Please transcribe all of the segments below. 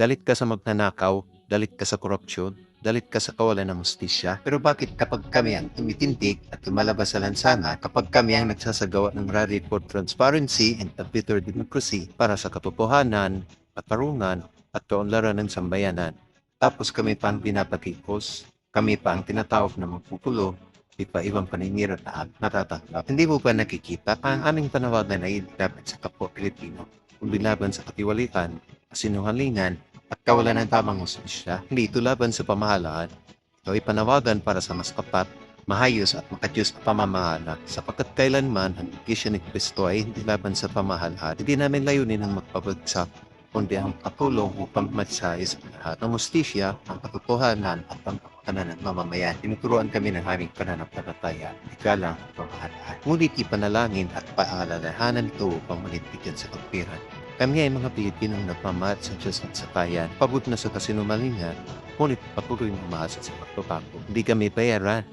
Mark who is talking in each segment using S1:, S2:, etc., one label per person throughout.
S1: Dalit ka sa magnanakaw, dalit ka sa korupsyon, dalit ka sa kawalan ng mustisya. Pero bakit kapag kami ang tumitindig at lumalabas sa lansana, kapag kami ang nagsasagawa ng rally for transparency and a better democracy para sa katotohanan, katarungan, at kaunlaran ng sambayanan, tapos kami pa ang pinapatikos, kami pa ang tinatawag na magpupulo, di pa ibang paninira na natatanggap. Hindi mo ba nakikita ang aming panawagan ay dapat sa kapwa Pilipino kung laban sa katiwalian, kasinungalingan, at kawalan ng tamang hustisya. Hindi ito laban sa pamahalaan. Ito ay panawagan para sa mas kapat, mahayos at makatiyos na pamamahala. Sapagkat kailanman ang iglesia ni Kristo ay hindi laban sa pamahalaan. Hindi namin layunin ang magpabagsak kundi ang patulong upang magsayos ang lahat ng mustisya, ang katotohanan at ang kapakanan ng mamamayan. Tinuturuan kami ng aming pananampalataya, ikalang at pamahalaan. Ngunit ipanalangin at paalalahanan ito upang maligpigan sa kapwiran. Kami ay mga Pilipinong nagmamahal sa Diyos at sa bayan, pagod na sa kasinumalingan, ngunit patuloy na umaasa sa pagbabago. Hindi kami bayaran,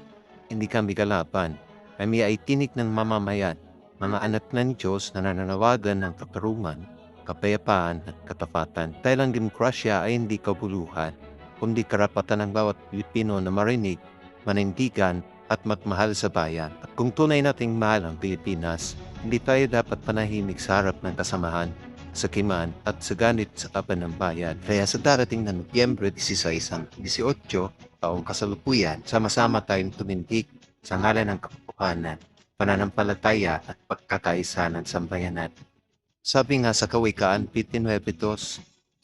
S1: hindi kami kalaban. Kami ay tinik ng mamamayan, mga anak ng Diyos na nananawagan ng katarungan, kapayapaan at katapatan. Dahil ang demokrasya ay hindi kabuluhan, kundi karapatan ng bawat Pilipino na marinig, manindigan at magmahal sa bayan. At kung tunay nating mahal ang Pilipinas, hindi tayo dapat panahimik sa harap ng kasamahan, sakiman at sa ganit sa kapan. Kaya sa darating na Nobyembre 16 ang 18 taong kasalukuyan, sama-sama tayong tumindig sa ngalan ng kapupuhanan, pananampalataya at pagkakaisa ng sambayanan. Sabi nga sa Kawikaan 15.2,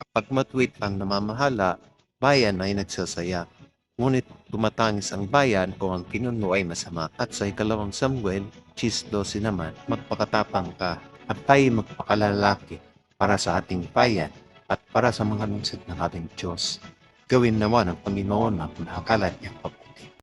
S1: kapag matwid ang namamahala, bayan ay nagsasaya. Ngunit tumatangis ang bayan kung ang kinuno ay masama. At sa ikalawang Samuel, 12 naman, magpakatapang ka at tayo magpakalalaki para sa ating bayan at para sa mga lungsod ng ating Diyos. Gawin naman ng Panginoon ang nakakalat niyang